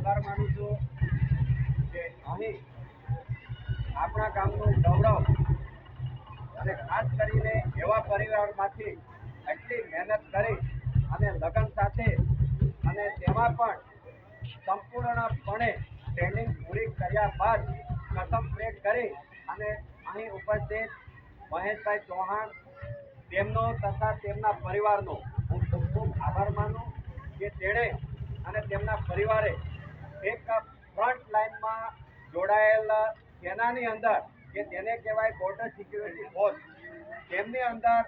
આભાર માનું છું કે અહીં આપણા ગામનું ગૌરવ અને ખાસ કરીને એવા પરિવારમાંથી એટલી મહેનત કરી અને લગન સાથે અને તેમાં પણ સંપૂર્ણપણે ટ્રેનિંગ પૂરી કર્યા બાદ કસમ પ્લેટ કરી અને અહીં ઉપસ્થિત મહેશભાઈ ચૌહાણ, તેમનો તથા તેમના પરિવારનો હું ખૂબ ખૂબ આભાર માનું કે તેણે અને તેમના પરિવારે એક ફ્રન્ટ લાઇનમાં જોડાયેલ સેનાની અંદર, કે જેને કહેવાય બોર્ડર સિક્યુરિટી ફોર્સ તેમની અંદર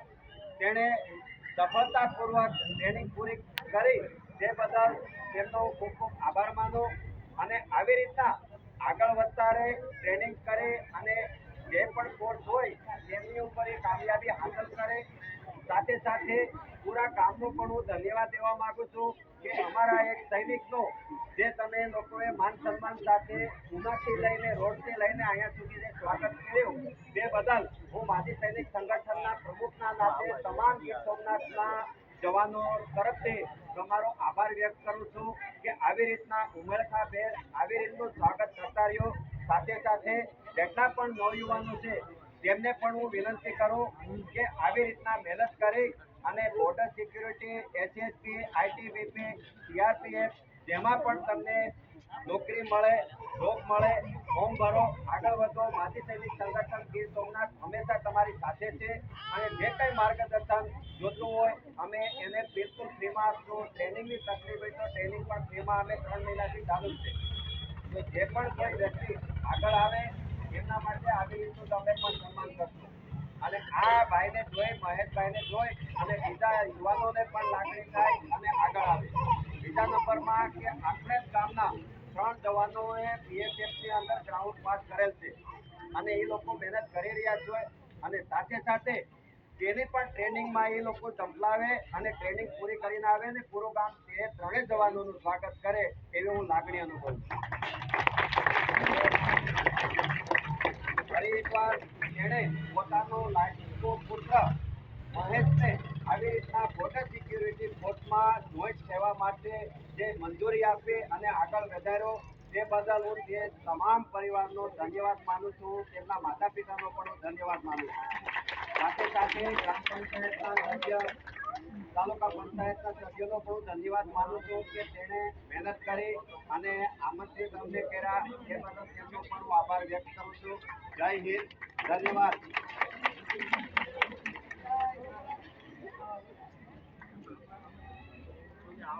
તેણે સફળતાપૂર્વક ટ્રેનિંગ પૂરી કરી. તે બદલ તેમનો ખૂબ ખૂબ આભાર માનું અને આવી રીતના આગળ વધતા રહે ટ્રેનિંગ કરે અને જે પણ કોર્સ હોય તેમની ઉપર એ કામયાબી હાંસલ કરે સાથે સાથે ગામનો પણ હું ધન્યવાદ દેવા માંગુ છું કે અમારા એક સૈનિકનો, જે તમે લોકોએ માન સન્માન સાથે ઉનાથી લઈને, રોડથી લઈને અહીંયા સુધી જે સ્વાગત કર્યું. તે બદલ હું માજી સૈનિક સંગઠનના પ્રમુખના નાતે તમામ ગીર સોમનાથના જવાનો તરફથી તમારો આભાર વ્યક્ત કરું છું કે આવી રીતના ઉમળકાભેર આવી રીતનું સ્વાગત કરતા રહ્યો. સાથે સાથે જેટલા પણ નવયુવાનો છે, તેમને પણ હું વિનંતી કરું કે આવી રીતના મહેનત કરી અને border security SSP ITBP CRPF જેમાં પણ તમને નોકરી મળે જોબ મળે ફોર્મ ભરો, આગળ વધો, માજી સૈનિક સંગઠન ગીર સોમનાથ હંમેશા તમારી સાથે છે. અને જે કંઈ માર્ગદર્શન જોતું હોય, અમે એને બિલકુલ ફ્રીમાં આપશું. ટ્રેનિંગની તકલીફ હોય તો ટ્રેનિંગ પણ ફ્રીમાં અમે ત્રણ મહિનાથી ચાલુ છે. તો જે પણ કોઈ વ્યક્તિ આગળ આવે, એમના માટે આવી રીતનું તમે પણ સન્માન કરશો. અને આ ભાઈને જોઈ, મહેશભાઈને જોઈ અને બીજા યુવાનોને પણ લાગણી થાય અને આગળ આવે. બીજા નંબરમાં કે આપણે જ ગામના ત્રણ જવાનોએ બીએસએફની અંદર ગ્રાઉન્ડ પાસ કરેલ છે. અને એ લોકો મહેનત કરી રહ્યા છે અને સાથે સાથે તેની પણ ટ્રેનિંગમાં એ લોકો સંભળાવે અને ટ્રેનિંગ પૂરી કરીને આવે ને પૂરું ગામ તે ત્રણેય જવાનોનું સ્વાગત કરે એવી હું લાગણી અનુભવું છું. માટે જે મંજૂરી આપી અને આગળ વધાર્યો, તે બદલ હું તે તમામ પરિવારનો ધન્યવાદ માનું છું. તેમના માતા પિતાનો પણ ધન્યવાદ માનું છું. સાથે સાથે ગ્રામ પંચાયતના સભ્ય, તાલુકા પંચાયતના સભ્યોનો પણ ધન્યવાદ માનું છું કે તેણે મહેનત કરી અને આમંત્રિત અમને કર્યા. તે બદલ તેમનો પણ હું આભાર વ્યક્ત કરું છું. જય હિન્દ. ધન્યવાદ.